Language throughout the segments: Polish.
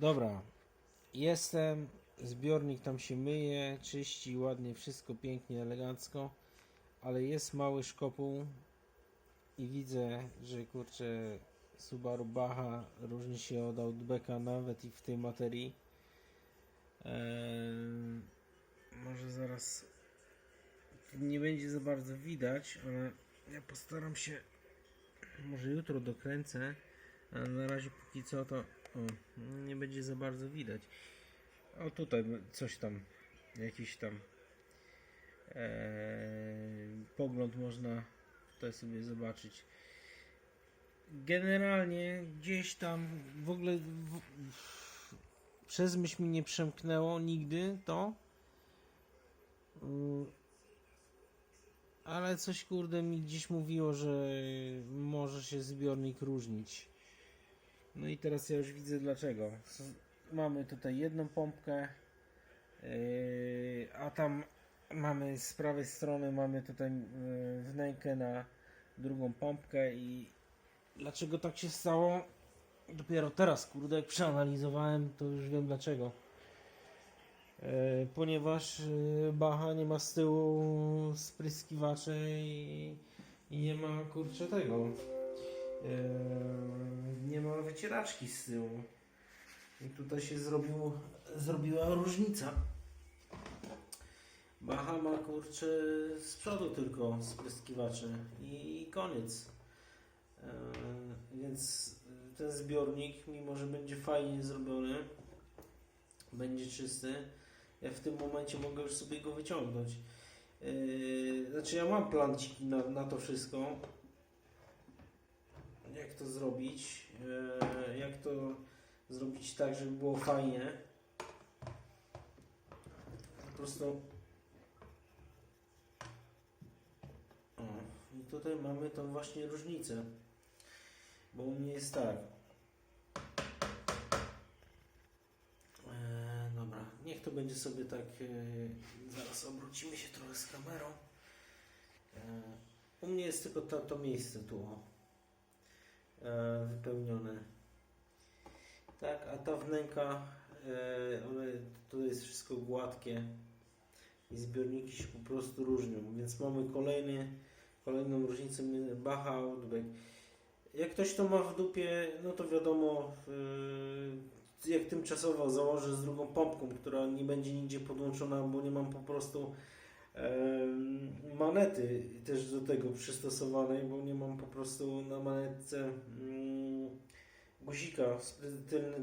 Dobra, jestem, zbiornik tam się myje, czyści ładnie, wszystko pięknie, elegancko, ale jest mały szkopuł i widzę, że kurczę Subaru Baha różni się od Outbacka nawet i w tej materii. Eee, może zaraz nie będzie za bardzo widać, ale ja postaram się może jutro dokręcę, a na razie póki co to o, nie będzie za bardzo widać. O tutaj coś tam, jakiś tam e, pogląd można tutaj sobie zobaczyć. Generalnie gdzieś tam w ogóle w, przez myśl mi nie przemknęło nigdy to. Mm, ale coś kurde mi gdzieś mówiło, że może się zbiornik różnić. No i teraz ja już widzę dlaczego. Mamy tutaj jedną pompkę, yy, a tam mamy z prawej strony mamy tutaj yy, wnękę na drugą pompkę i dlaczego tak się stało? Dopiero teraz, kurde, jak przeanalizowałem, to już wiem dlaczego. E, ponieważ Baha nie ma z tyłu spryskiwaczy i, nie ma kurczę tego. Ma wycieraczki z tyłu. I tutaj się zrobił, zrobiła różnica. Baha ma kurczę z przodu tylko spryskiwacze i koniec. E, więc ten zbiornik, mimo że będzie fajnie zrobiony, będzie czysty, ja w tym momencie mogę już sobie go wyciągnąć. Yy, znaczy ja mam planciki na, na to wszystko. Jak to zrobić? Yy, jak to zrobić tak, żeby było fajnie? Po prostu. I tutaj mamy tą właśnie różnicę. Bo u mnie jest tak. Eee, dobra, niech to będzie sobie tak. E, zaraz obrócimy się trochę z kamerą. E, u mnie jest tylko to, to miejsce tu e, wypełnione. Tak, a ta wnęka, e, one, to jest wszystko gładkie i zbiorniki się po prostu różnią, więc mamy kolejny, kolejną różnicę między Baha a Outback. Jak ktoś to ma w dupie, no to wiadomo, yy, jak tymczasowo założę z drugą pompką, która nie będzie nigdzie podłączona, bo nie mam po prostu manety też do tego przystosowanej, bo nie mam po prostu na manetce mm, guzika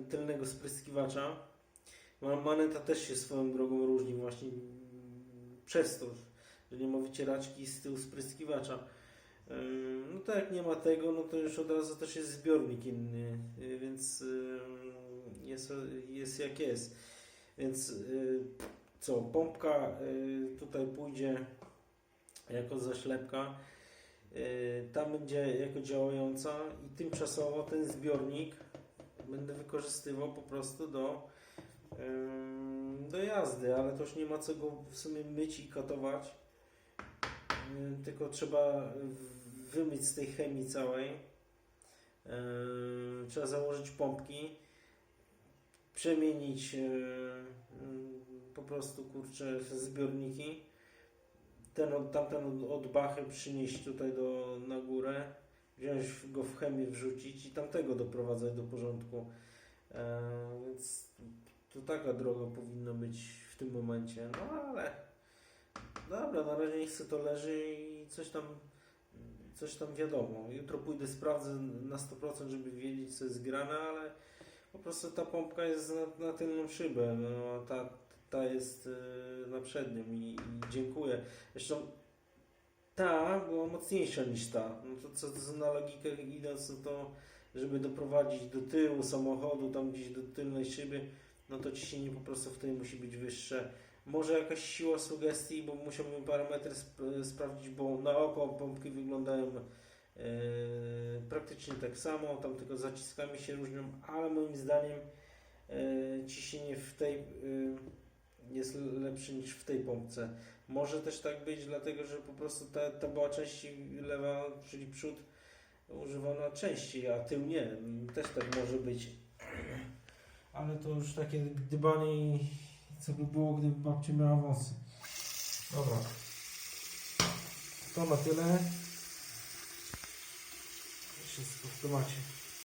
tylnego spryskiwacza. Ma- Maneta też się swoją drogą różni właśnie przez to, że nie ma wycieraczki z tyłu spryskiwacza. No to jak nie ma tego, no to już od razu też jest zbiornik inny, y, więc jest, jest jak jest. Więc y, co, pompka y, tutaj pójdzie jako zaślepka, y, tam będzie jako działająca i tymczasowo ten zbiornik będę wykorzystywał po prostu do, ym, do jazdy, ale to już nie ma co go w sumie myć i katować. Y, tylko trzeba wymyć z tej chemii całej. Trzeba założyć pompki, przemienić yy, yy, po prostu kurczę zbiorniki. Ten tamten od, bachy przynieść tutaj do, na górę, wziąć go w chemię, wrzucić i tamtego doprowadzać do porządku. Yy, Więc to taka droga powinna być w tym momencie. No ale Dobra, na razie niech sobie to leży i coś tam, coś tam wiadomo. Jutro pójdę, sprawdzę na 100%, żeby wiedzieć, co jest grane, ale po prostu ta pompka jest na, na tylną szybę, no, ta, ta jest y, na przednią i, i dziękuję. Zresztą ta była mocniejsza niż ta. No to co to na logikę idąc, no to żeby doprowadzić do tyłu samochodu, tam gdzieś do tylnej szyby, no to ciśnienie po prostu w tej musi być wyższe. Może jakaś siła sugestii, bo musiałbym parametry sp- sprawdzić, bo na oko pompki wyglądają praktycznie tak samo, tam tylko zaciskami się różnią, ale moim zdaniem e, ciśnienie w tej e, jest lepsze niż w tej pompce. Może też tak być, dlatego że po prostu ta, ta była częściej lewa, czyli przód używana częściej, a tył nie. Też tak może być. ale to już takie dbanie i co by było, gdyby babcia miała wąsy. Dobra. To na tyle. Wszystko w temacie.